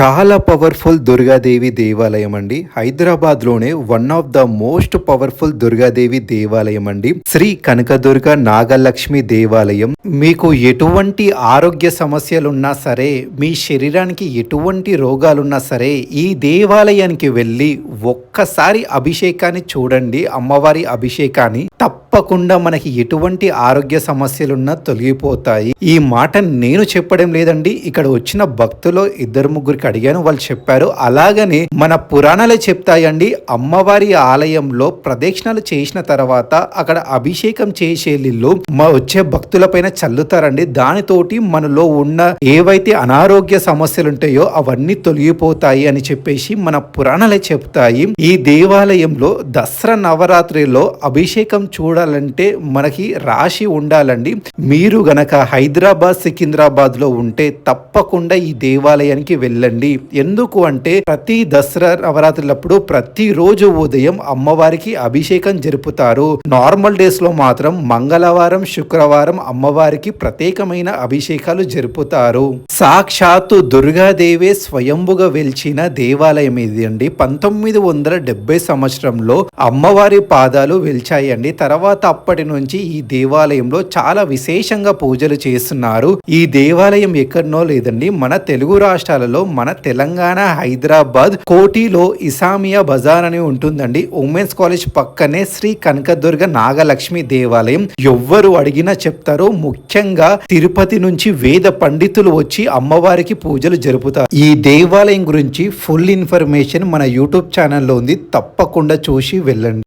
చాలా పవర్ఫుల్ దుర్గాదేవి దేవాలయం అండి. హైదరాబాద్లోనే one of the most powerful Durgadevi దేవాలయం అండి. శ్రీ కనకదుర్గ నాగలక్ష్మి దేవాలయం. మీకు ఎటువంటి ఆరోగ్య సమస్యలున్నా సరే మీ శరీరానికి ఎటువంటి రోగాలున్నా సరే ఈ దేవాలయానికి వెళ్ళి ఒక్కసారి అభిషేకాన్ని చూడండి. అమ్మవారి అభిషేకాన్ని తప్పకుండా మనకి ఎటువంటి ఆరోగ్య సమస్యలున్నా తొలగిపోతాయి. ఈ మాట నేను చెప్పడం లేదండి. ఇక్కడ వచ్చిన భక్తులు ఇద్దరు ముగ్గురికి అడిగాను. వాళ్ళు చెప్పారు అలాగనే మన పురాణాలే చెప్తాయండి. అమ్మవారి ఆలయంలో ప్రదక్షిణలు చేసిన తర్వాత అక్కడ అభిషేకం చేసే నీళ్ళు మా వచ్చే భక్తులపైన చల్లుతారండి. దానితోటి మనలో ఉన్న ఏవైతే అనారోగ్య సమస్యలు ఉంటాయో అవన్నీ తొలగిపోతాయి అని చెప్పేసి మన పురాణాలే చెప్తాయి. ఈ దేవాలయంలో దసరా నవరాత్రిలో అభిషేకం చూడ చూడాలంటే మనకి రాశి ఉండాలండి. మీరు గనక హైదరాబాద్ సికింద్రాబాద్లో ఉంటే తప్పకుండా ఈ దేవాలయానికి వెళ్ళండి. ఎందుకు అంటే ప్రతి దసరా నవరాత్రులప్పుడు ప్రతి రోజు ఉదయం అమ్మవారికి అభిషేకం జరుపుతారు. నార్మల్ డేస్లో మాత్రం మంగళవారం శుక్రవారం అమ్మవారికి ప్రత్యేకమైన అభిషేకాలు జరుపుతారు. సాక్షాత్తు దుర్గాదేవే స్వయంభుగా వెలిచిన దేవాలయం ఇది అండి పంతొమ్మిది వందల డెబ్బై సంవత్సరంలో అమ్మవారి పాదాలు వెలిచాయండి. తర్వాత తర్వాత అప్పటి నుంచి ఈ దేవాలయంలో చాలా విశేషంగా పూజలు చేస్తున్నారు. ఈ దేవాలయం ఎక్కడనో లేదండి మన తెలుగు రాష్ట్రాలలో మన తెలంగాణ హైదరాబాద్ కోటిలో ఇసామియా బజార్ అని ఉంటుందండి. ఉమెన్స్ కాలేజ్ పక్కనే శ్రీ కనకదుర్గ నాగలక్ష్మి దేవాలయం. ఎవ్వరు అడిగినా చెప్తారు. ముఖ్యంగా తిరుపతి నుంచి వేద పండితులు వచ్చి అమ్మవారికి పూజలు జరుపుతారు. ఈ దేవాలయం గురించి ఫుల్ ఇన్ఫర్మేషన్ మన యూట్యూబ్ ఛానల్లో ఉంది. తప్పకుండా చూసి వెళ్ళండి.